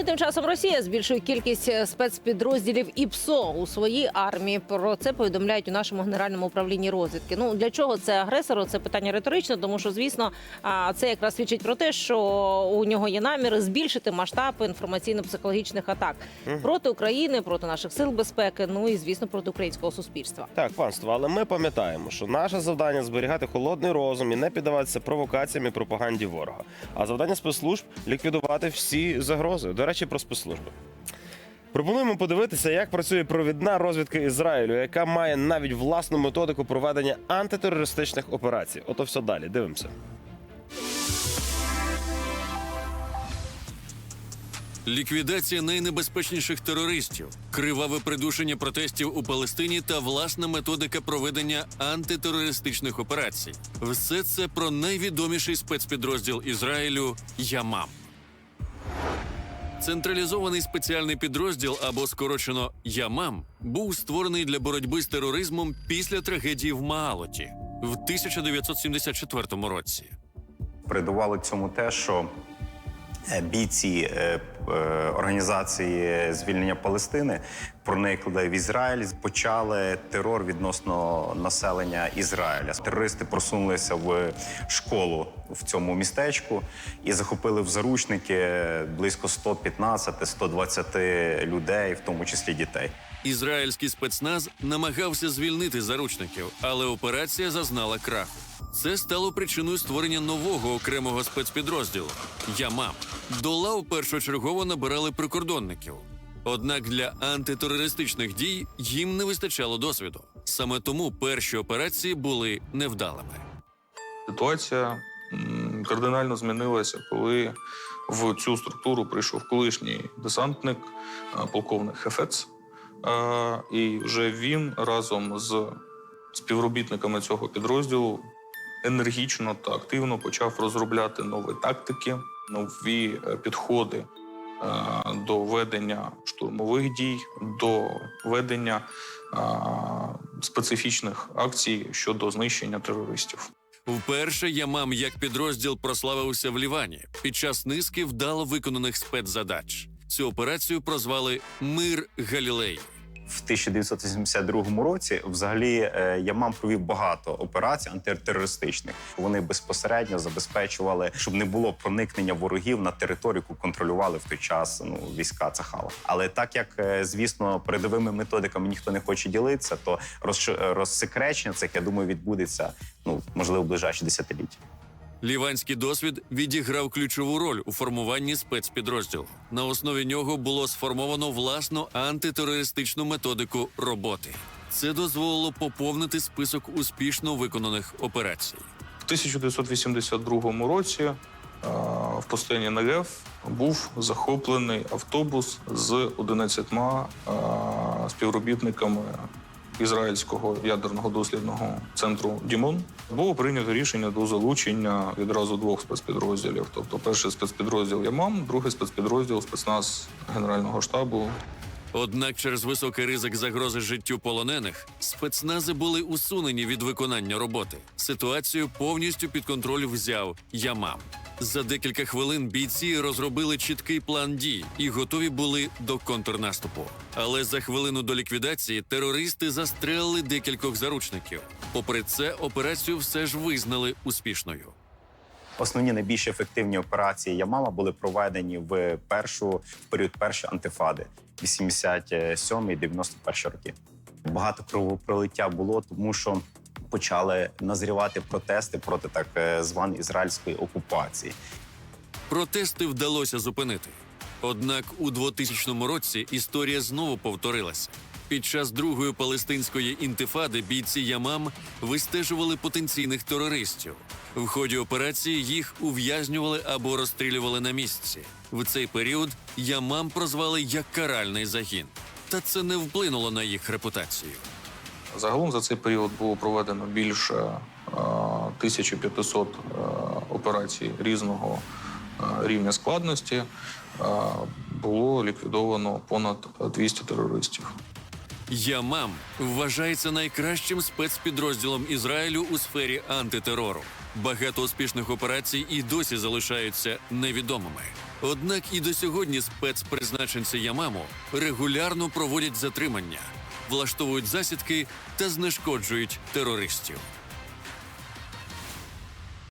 Ну і тим часом Росія збільшує кількість е, спецпідрозділів ІПСО у своїй армії. Про це повідомляють у нашому генеральному управлінні розвідки. Ну для чого це агресору? Це питання риторичне, тому що звісно, це якраз свідчить про те, що у нього є намір збільшити масштаб інформаційно-психологічних атак проти України, проти наших сил безпеки. Ну і звісно проти українського суспільства. Так, панство, але ми пам'ятаємо, що наше завдання зберігати холодний розум і не піддаватися провокаціям і пропаганді ворога. А завдання спецслужб ліквідувати всі загрози. До речі, про спецслужби. Пропонуємо подивитися, як працює провідна розвідка Ізраїлю, яка має навіть власну методику проведення антитерористичних операцій. Ото все далі. Дивимося. Ліквідація найнебезпечніших терористів, криваве придушення протестів у Палестині та власна методика проведення антитерористичних операцій. Все це про найвідоміший спецпідрозділ Ізраїлю Ямам. Централізований спеціальний підрозділ або скорочено Ямам був створений для боротьби з тероризмом після трагедії в Маалоті в 1974 році. Передувало цьому те, що бійці е, е, організації звільнення Палестини проникли в Ізраїль, почали терор відносно населення Ізраїля. Терористи просунулися в школу в цьому містечку і захопили в заручники близько 115-120 людей, в тому числі дітей. Ізраїльський спецназ намагався звільнити заручників, але операція зазнала краху. Це стало причиною створення нового окремого спецпідрозділу Ямам. До лав першочергово набирали прикордонників. Однак для антитерористичних дій їм не вистачало досвіду. Саме тому перші операції були невдалими. Ситуація кардинально змінилася, коли в цю структуру прийшов колишній десантник, полковник Хефец. І вже він разом з співробітниками цього підрозділу енергічно та активно почав розробляти нові тактики, нові е, підходи е, до ведення штурмових дій, до ведення е, специфічних акцій щодо знищення терористів. Вперше Ямам як підрозділ прославився в Лівані під час низки вдало виконаних спецзадач. Цю операцію прозвали Мир Галілеї. В 1982 році взагалі е, Ямам провів багато операцій антитерористичних. Вони безпосередньо забезпечували, щоб не було проникнення ворогів на територію, яку контролювали в той час ну, війська Цахала. Але так як, е, звісно, передовими методиками ніхто не хоче ділитися, то розсекречення цих, я думаю, відбудеться ну можливо ближайші десятиліття. Ліванський досвід відіграв ключову роль у формуванні спецпідрозділу. На основі нього було сформовано власну антитерористичну методику роботи. Це дозволило поповнити список успішно виконаних операцій. В 1982 році е, в пустині Негев був захоплений автобус з 11 е, співробітниками ізраїльського ядерного дослідного центру Дімон. Було прийнято рішення до залучення відразу двох спецпідрозділів. Тобто, перший спецпідрозділ Ямам, другий спецпідрозділ спецназ Генерального штабу Однак через високий ризик загрози життю полонених спецнази були усунені від виконання роботи. Ситуацію повністю під контроль взяв Ямам. За декілька хвилин бійці розробили чіткий план дій і готові були до контрнаступу. Але за хвилину до ліквідації терористи застрелили декількох заручників. Попри це, операцію все ж визнали успішною. Основні найбільш ефективні операції Ямама були проведені в першу в період першої антифади 87 і 91 роки. Багато кровопролиття було, тому що почали назрівати протести проти так е, званої ізраїльської окупації. Протести вдалося зупинити. Однак у 2000 році історія знову повторилася. Під час другої палестинської інтифади бійці Ямам вистежували потенційних терористів. В ході операції їх ув'язнювали або розстрілювали на місці. В цей період Ямам прозвали як каральний загін. Та це не вплинуло на їх репутацію. Загалом за цей період було проведено більше е, 1500 е, операцій різного е, рівня складності. Е, Було ліквідовано понад 200 терористів. Ямам вважається найкращим спецпідрозділом Ізраїлю у сфері антитерору. Багато успішних операцій і досі залишаються невідомими. Однак і до сьогодні спецпризначенці Ямаму регулярно проводять затримання, влаштовують засідки та знешкоджують терористів.